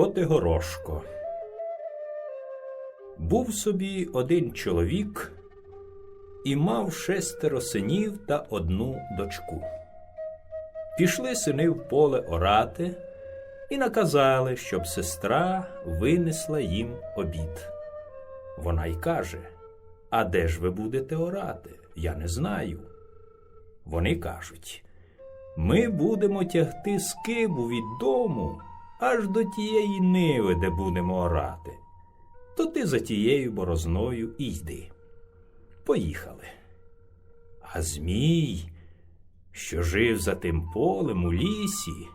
Котигорошко Був собі один чоловік і мав шестеро синів та одну дочку. Пішли сини в поле орати і наказали, щоб сестра винесла їм обід. Вона й каже: А де ж ви будете орати? Я не знаю. Вони кажуть: Ми будемо тягти скибу від дому аж до тієї ниви, де будемо орати. То ти за тією борозною і йди. Поїхали. А Змій, що жив за тим полем у лісі,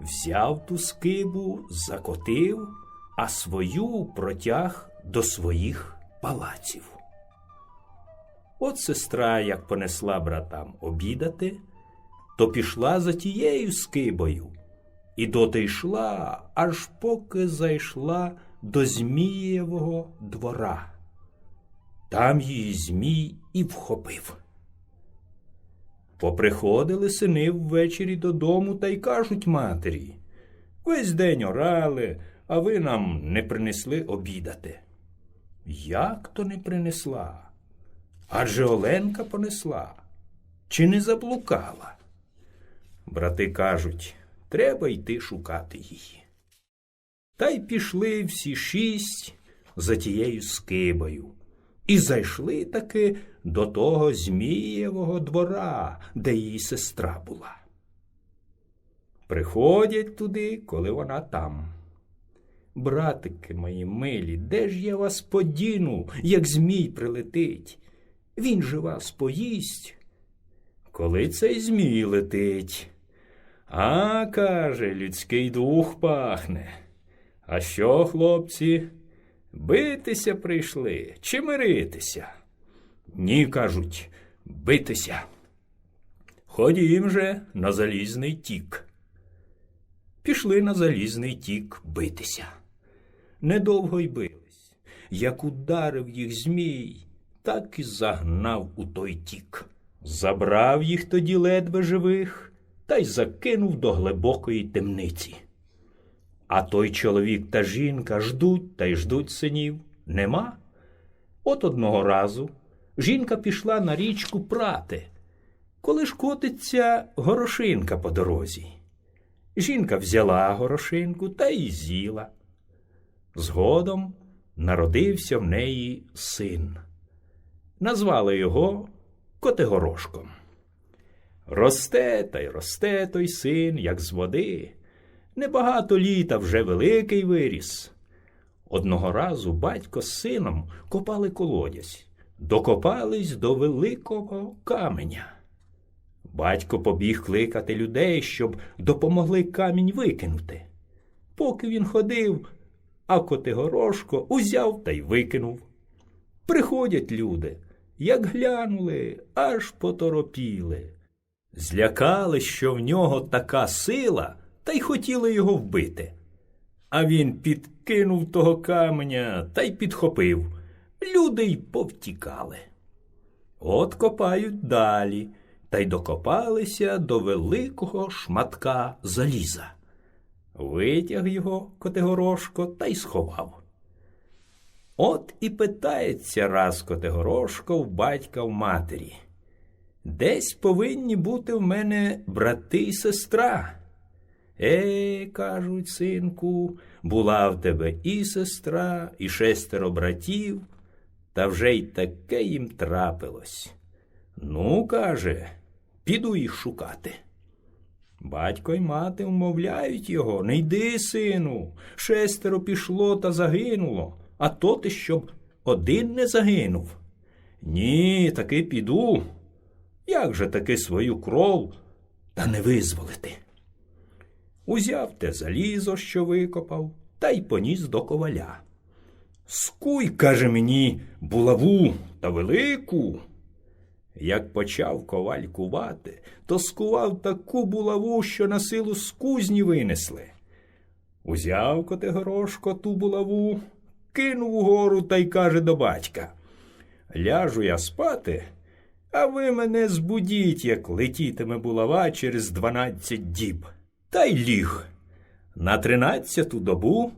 взяв ту скибу, закотив, а свою протяг до своїх палаців. От сестра, як понесла братам обідати, то пішла за тією скибою, і доти йшла, аж поки зайшла до Змієвого двора. Там її Змій і вхопив. Поприходили сини ввечері додому та й кажуть матері Весь день орали, а ви нам не принесли обідати. Як то не принесла? Адже Оленка понесла, чи не заблукала? Брати кажуть, треба йти шукати її. Та й пішли всі шість за тією скибою. І зайшли таки до того Змієвого двора, де її сестра була. Приходять туди, коли вона там. Братики мої милі, де ж я вас подіну, як Змій прилетить? Він же вас поїсть. Коли цей Змій летить? А, каже, людський дух пахне. А що, хлопці? Битися прийшли чи миритися? Ні, кажуть, битися. Ходім же на залізний тік. Пішли на залізний тік битися. Недовго й бились. Як ударив їх Змій, так і загнав у той тік. Забрав їх тоді ледве живих та й закинув до глибокої темниці. А той чоловік та жінка ждуть та й ждуть синів. Нема. От одного разу жінка пішла на річку прати, коли ж котиться горошинка по дорозі. Жінка взяла горошинку та й з'їла. Згодом народився в неї син. Назвали його Котигорошком. Росте та й росте той син, як з води. Небагато літа вже великий виріс. Одного разу батько з сином копали колодязь, докопались до великого каменя. Батько побіг кликати людей, щоб допомогли камінь викинути. Поки він ходив, а Котигорошко узяв та й викинув. Приходять люди, як глянули, аж поторопіли. Злякали, що в нього така сила, та й хотіли його вбити. А він підкинув того каменя та й підхопив. Люди й повтікали. От копають далі, та й докопалися до великого шматка заліза. Витяг його Котигорошко та й сховав. От і питається раз Котигорошко в батька в матері. Десь повинні бути в мене брати й сестра. Е, кажуть, синку, була в тебе і сестра, і шестеро братів, та вже й таке їм трапилось. Ну, каже, піду їх шукати. Батько й мати вмовляють його не йди, сину, шестеро пішло та загинуло, а то ти щоб один не загинув. Ні, таки піду. Як же таки свою кров та не визволити? Узяв те залізо, що викопав, та й поніс до коваля. Скуй, каже мені, булаву та велику. Як почав коваль кувати, то скував таку булаву, що на силу з кузні винесли. Узяв Котигорошко ту булаву, кинув угору та й каже до батька Ляжу я спати, а ви мене збудіть, як летітиме булава через дванадцять діб. Та й ліг. На тринадцяту добу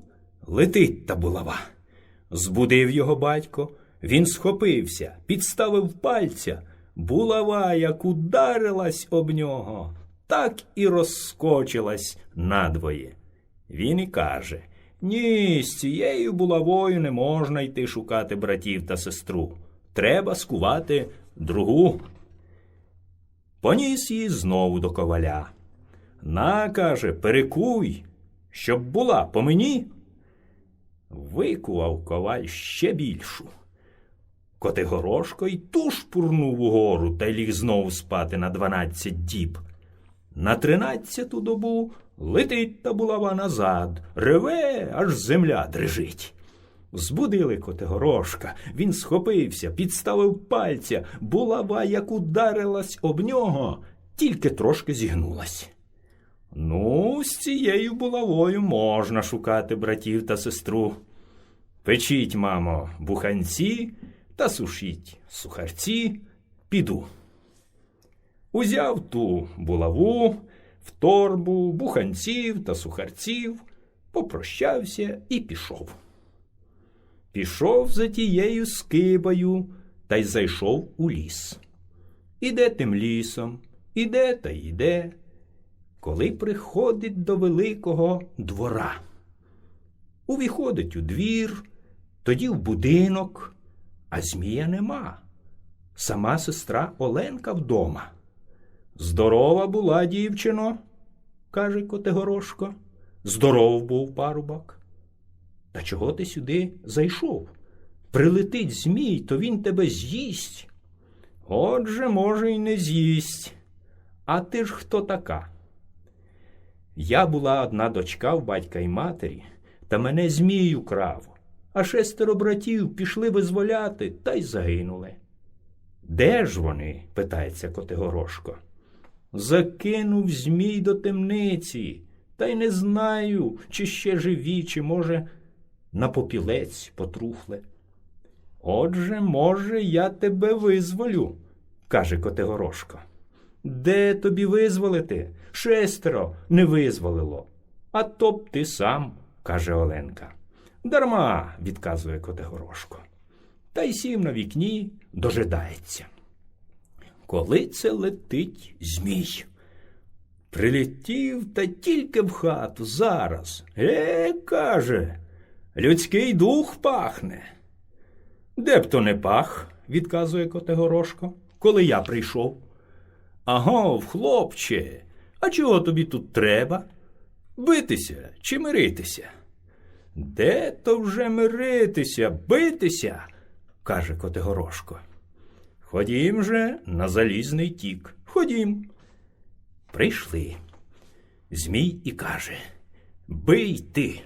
летить та булава. Збудив його батько, він схопився, підставив пальця. Булава, як ударилась об нього, так і розскочилась надвоє. Він і каже Ні, з цією булавою не можна йти шукати братів та сестру. Треба скувати другу. Поніс її знову до коваля. На, каже, перекуй, щоб була по мені. Викував коваль ще більшу. Котигорошко й ту шпурнув угору та й ліг знову спати на дванадцять діб. На тринадцяту добу летить та булава назад, реве, аж земля дрижить. Збудили Котигорошка, він схопився, підставив пальця, булава, як ударилась об нього, тільки трошки зігнулась. Ну, з цією булавою можна шукати братів та сестру. Печіть, мамо, буханці та сушіть сухарці, піду. Узяв ту булаву, в торбу, буханців та сухарців, попрощався і пішов. Пішов за тією скибою та й зайшов у ліс. Іде тим лісом, іде та йде, коли приходить до великого двора. Увіходить у двір, тоді в будинок, а змія нема. Сама сестра Оленка вдома. Здорова була дівчино, каже Котигорошко. Здоров був парубок. Та чого ти сюди зайшов? Прилетить змій, то він тебе з'їсть. Отже, може, й не з'їсть. А ти ж хто така? Я була одна дочка в батька й матері, та мене змій украв, а шестеро братів пішли визволяти та й загинули. Де ж вони? питається Котигорошко. Закинув змій до темниці, та й не знаю, чи ще живі, чи, може, на попілець потрухли. Отже, може, я тебе визволю, каже Котигорошко. Де тобі визволити? Шестеро не визволило. А то б ти сам, каже Оленка. Дарма, відказує Котигорошко. Та й сів на вікні дожидається. Коли це летить змій? Прилетів та тільки в хату зараз. Е, каже, людський дух пахне. Де б то не пах, відказує Котигорошко, коли я прийшов. Агов, хлопче, а чого тобі тут треба? Битися чи миритися? Де то вже миритися, битися? каже Котигорошко. Ходім же на залізний тік. Ходім. Прийшли. Змій і каже Бий ти.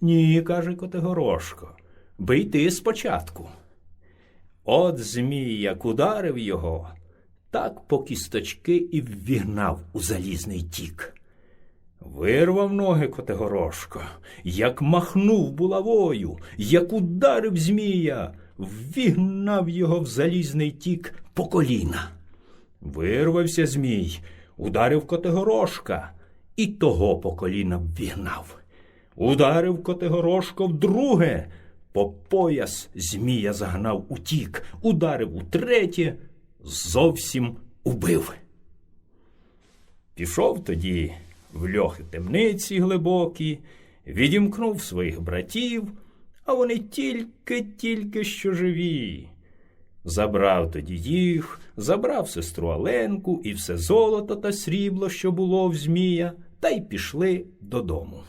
Ні, каже Котигорошко, бий ти спочатку. От Змій як ударив його, так по кісточки і ввігнав у залізний тік. Вирвав ноги Котигорошко, як махнув булавою, як ударив Змія, ввігнав його в залізний тік по коліна. Вирвався Змій, ударив Котигорошка і того по коліна ввігнав. Ударив Котигорошко вдруге, по пояс Змія загнав утік, ударив утретє, зовсім убив. Пішов тоді в льохи темниці глибокі, відімкнув своїх братів, а вони тільки-тільки що живі. Забрав тоді їх, забрав сестру Аленку і все золото та срібло, що було в Змія, та й пішли додому.